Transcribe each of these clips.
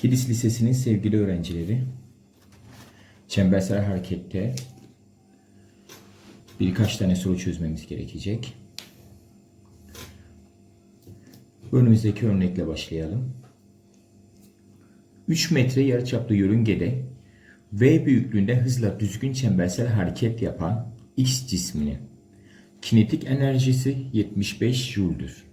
Kilis Lisesi'nin sevgili öğrencileri, çembersel harekette birkaç tane soru çözmemiz gerekecek. Önümüzdeki örnekle başlayalım. 3 metre yarıçaplı yörüngede V büyüklüğünde hızla düzgün çembersel hareket yapan X cisminin kinetik enerjisi 75 Joule'dur.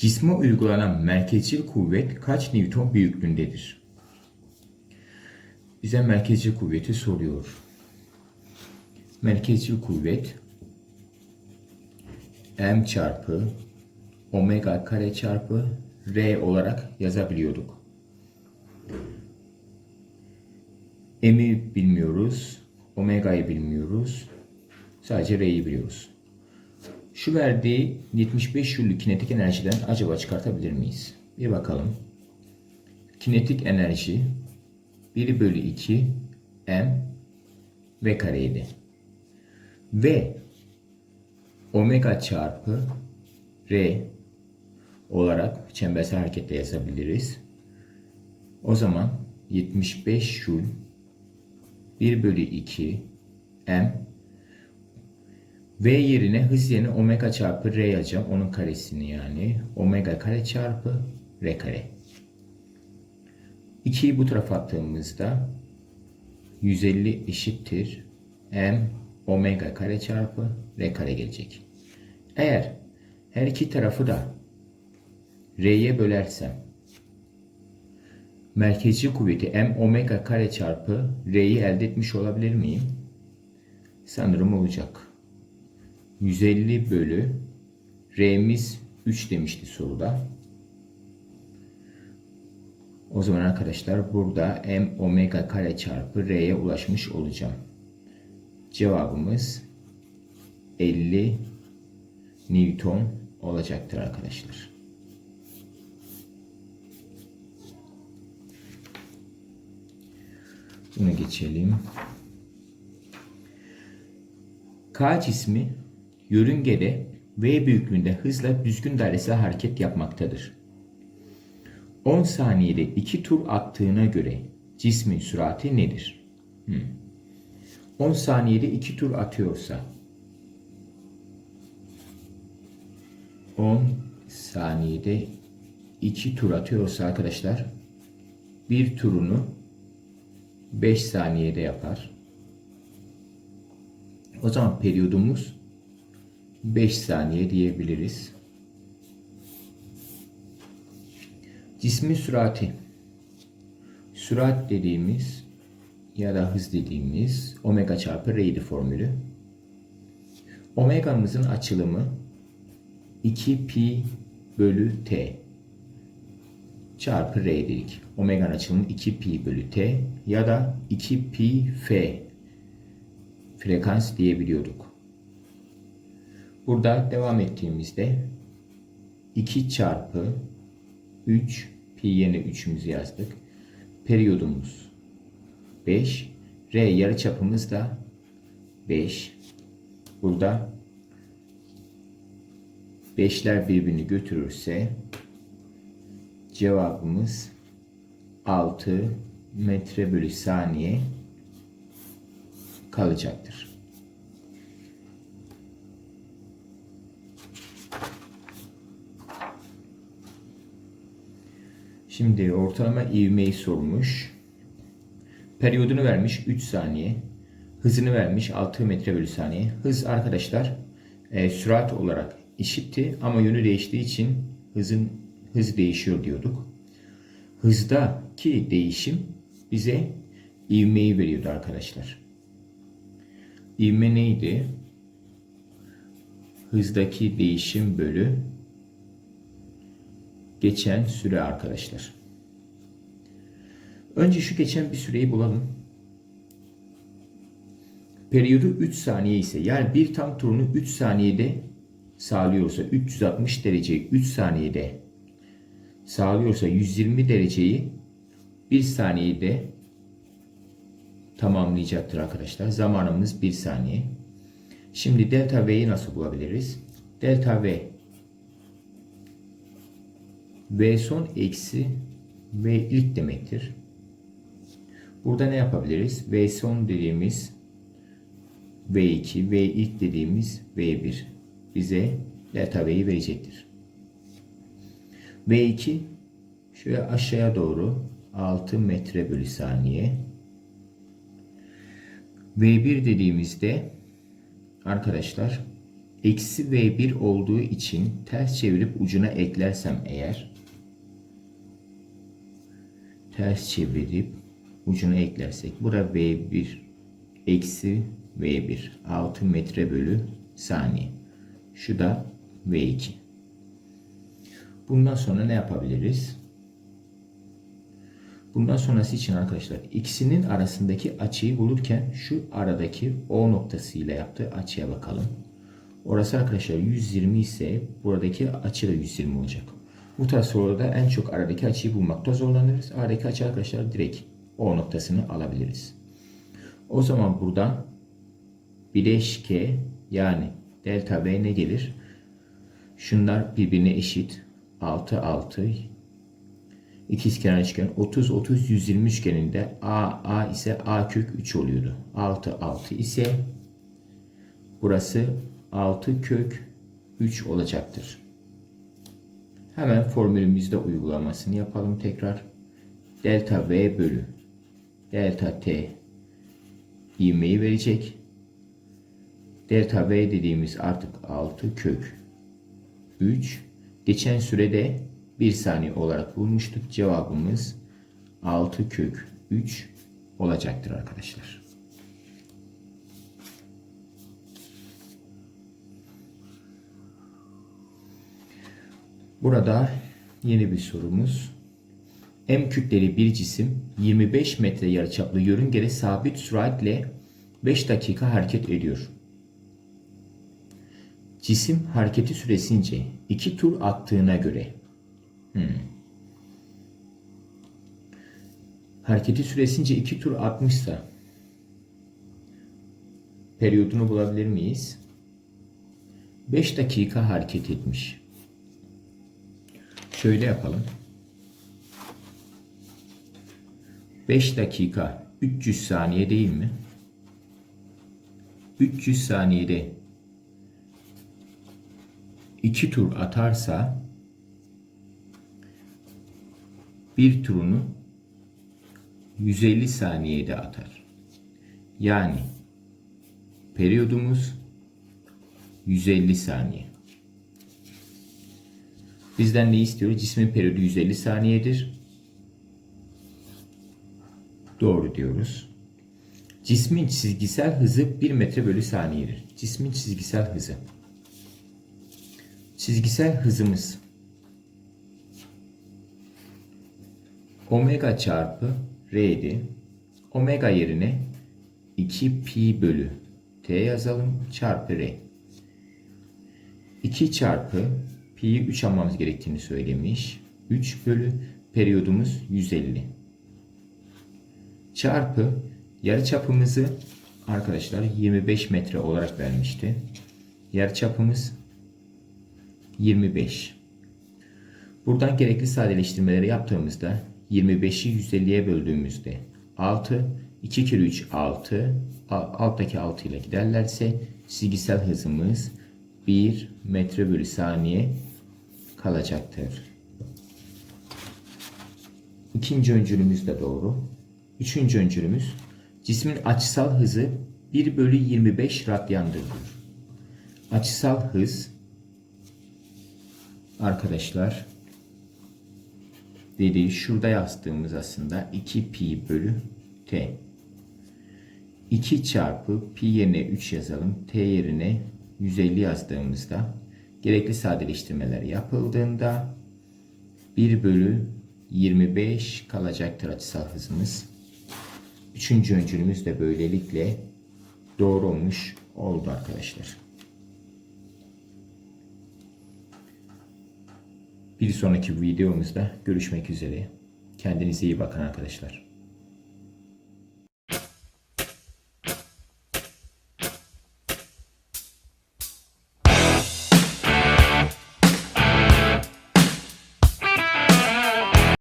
Cisme uygulanan merkezcil kuvvet kaç Newton büyüklüğündedir? Bize merkezcil kuvveti soruyor. Merkezcil kuvvet M çarpı omega kare çarpı R olarak yazabiliyorduk. M'i bilmiyoruz. Omega'yı bilmiyoruz. Sadece R'yi biliyoruz. Şu verdiği 75 Joule kinetik enerjiden acaba çıkartabilir miyiz? Bir bakalım. Kinetik enerji 1 bölü 2 M V kareydi. Ve omega çarpı R olarak çembersel hareketle yazabiliriz. O zaman 75 Joule 1 bölü 2 M V yerine hız yerine omega çarpı R yazacağım. Onun karesini yani. Omega kare çarpı R kare. 2'yi bu tarafa attığımızda 150 eşittir. M omega kare çarpı R kare gelecek. Eğer her iki tarafı da R'ye bölersem merkezci kuvveti M omega kare çarpı R'yi elde etmiş olabilir miyim? Sanırım olacak. 150 bölü R'miz 3 demişti soruda. O zaman arkadaşlar burada M omega kare çarpı R'ye ulaşmış olacağım. Cevabımız 50 Newton olacaktır arkadaşlar. Bunu geçelim. K cismi yörüngede V büyüklüğünde hızla düzgün dairesel hareket yapmaktadır. 10 saniyede 2 tur attığına göre cismin sürati nedir? Hmm. 10 saniyede 2 tur atıyorsa 10 saniyede 2 tur atıyorsa arkadaşlar bir turunu 5 saniyede yapar. O zaman periyodumuz 5 saniye diyebiliriz. Cismin sürati. Sürat dediğimiz ya da hız dediğimiz omega çarpı r'ydi formülü. Omega'mızın açılımı 2 pi bölü t çarpı r dedik. Omega'nın açılımı 2 pi bölü t ya da 2 pi f frekans diyebiliyorduk. Burada devam ettiğimizde 2 çarpı 3 pi yerine 3'ümüzü yazdık. Periyodumuz 5. R yarıçapımız da 5. Burada 5'ler birbirini götürürse cevabımız 6 metre bölü saniye kalacaktır. Şimdi ortalama ivmeyi sormuş. Periyodunu vermiş 3 saniye. Hızını vermiş 6 metre bölü saniye. Hız arkadaşlar e, sürat olarak eşitti ama yönü değiştiği için hızın hız değişiyor diyorduk. Hızdaki değişim bize ivmeyi veriyordu arkadaşlar. İvme neydi? Hızdaki değişim bölü geçen süre arkadaşlar. Önce şu geçen bir süreyi bulalım. Periyodu 3 saniye ise yani bir tam turunu 3 saniyede sağlıyorsa 360 dereceyi 3 saniyede sağlıyorsa 120 dereceyi 1 saniyede tamamlayacaktır arkadaşlar. Zamanımız 1 saniye. Şimdi delta V'yi nasıl bulabiliriz? Delta V V son eksi V ilk demektir. Burada ne yapabiliriz? V son dediğimiz V2, V ilk dediğimiz V1 bize delta V'yi verecektir. V2 şöyle aşağıya doğru 6 metre bölü saniye. V1 dediğimizde arkadaşlar eksi V1 olduğu için ters çevirip ucuna eklersem eğer ters çevirip ucuna eklersek bura V1 eksi V1 6 metre bölü saniye. Şu da V2. Bundan sonra ne yapabiliriz? Bundan sonrası için arkadaşlar ikisinin arasındaki açıyı bulurken şu aradaki O noktasıyla yaptığı açıya bakalım. Orası arkadaşlar 120 ise buradaki açı da 120 olacak. Bu tarz sorularda en çok aradaki açıyı bulmakta zorlanırız. Aradaki açı arkadaşlar direkt O noktasını alabiliriz. O zaman buradan bileşke yani delta V ne gelir? Şunlar birbirine eşit. 6 6 İkizkenar üçgen 30 30 120 üçgeninde A A ise A kök 3 oluyordu. 6 6 ise burası 6 kök 3 olacaktır. Hemen formülümüzde uygulamasını yapalım tekrar. Delta V bölü delta T ivmeyi verecek. Delta V dediğimiz artık 6 kök 3. Geçen sürede 1 saniye olarak bulmuştuk. Cevabımız 6 kök 3 olacaktır arkadaşlar. Burada yeni bir sorumuz. M kütleli bir cisim 25 metre yarıçaplı yörüngede sabit süratle 5 dakika hareket ediyor. Cisim hareketi süresince 2 tur attığına göre hmm. hareketi süresince 2 tur atmışsa periyodunu bulabilir miyiz? 5 dakika hareket etmiş. Şöyle yapalım. 5 dakika 300 saniye değil mi? 300 saniyede 2 tur atarsa bir turunu 150 saniyede atar. Yani periyodumuz 150 saniye. Bizden ne istiyor? Cismin periyodu 150 saniyedir. Doğru diyoruz. Cismin çizgisel hızı 1 metre bölü saniyedir. Cismin çizgisel hızı. Çizgisel hızımız omega çarpı r'di. Omega yerine 2 pi bölü t yazalım çarpı r. 2 çarpı pi'yi 3 almamız gerektiğini söylemiş. 3 bölü periyodumuz 150. Çarpı yarıçapımızı arkadaşlar 25 metre olarak vermişti. Yarıçapımız 25. Buradan gerekli sadeleştirmeleri yaptığımızda 25'i 150'ye böldüğümüzde 6, 2 kere 3 6, alttaki 6 ile giderlerse çizgisel hızımız 1 metre bölü saniye kalacaktır. İkinci öncülümüz de doğru. Üçüncü öncülümüz cismin açısal hızı 1 bölü 25 radyandır. Açısal hız arkadaşlar dediği şurada yazdığımız aslında 2 pi bölü t. 2 çarpı pi yerine 3 yazalım. T yerine 150 yazdığımızda gerekli sadeleştirmeler yapıldığında 1 bölü 25 kalacaktır açısal hızımız. Üçüncü öncülümüz de böylelikle doğru olmuş oldu arkadaşlar. Bir sonraki videomuzda görüşmek üzere. Kendinize iyi bakın arkadaşlar.